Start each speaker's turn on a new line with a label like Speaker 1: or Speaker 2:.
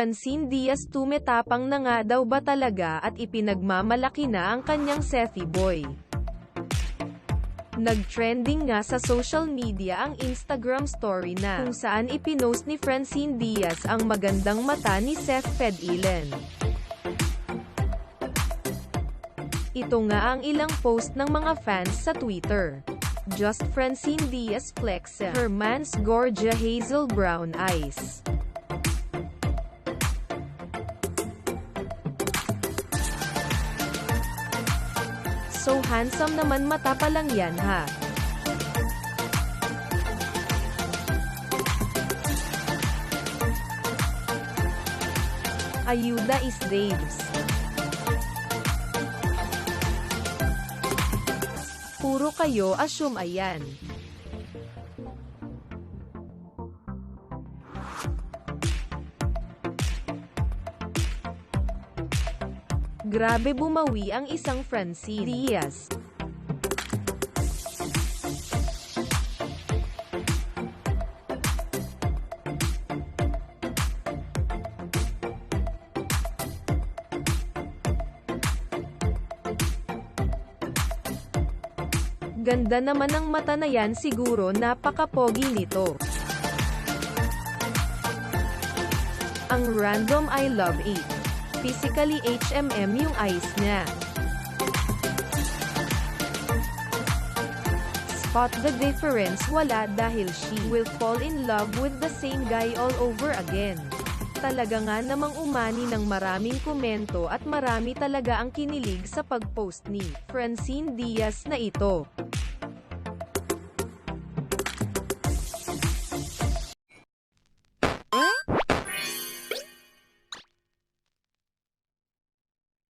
Speaker 1: Francine Diaz tumetapang na nga daw ba talaga at ipinagmamalaki na ang kanyang Sethy boy. Nag-trending nga sa social media ang Instagram story na kung saan ipinost ni Francine Diaz ang magandang mata ni Seth Fedilen. Ito nga ang ilang post ng mga fans sa Twitter. Just Francine Diaz flex her man's gorgeous hazel brown eyes. So handsome naman mata pa lang yan ha. Ayuda is Daves. Puro kayo assume ayan. Grabe bumawi ang isang Francine Diaz. Ganda naman ng mata na yan siguro napaka-pogi nito. Ang random I love 8. Physically HMM yung eyes niya. Spot the difference wala dahil she will fall in love with the same guy all over again. Talaga nga namang umani ng maraming komento at marami talaga ang kinilig sa pag-post ni Francine Diaz na ito.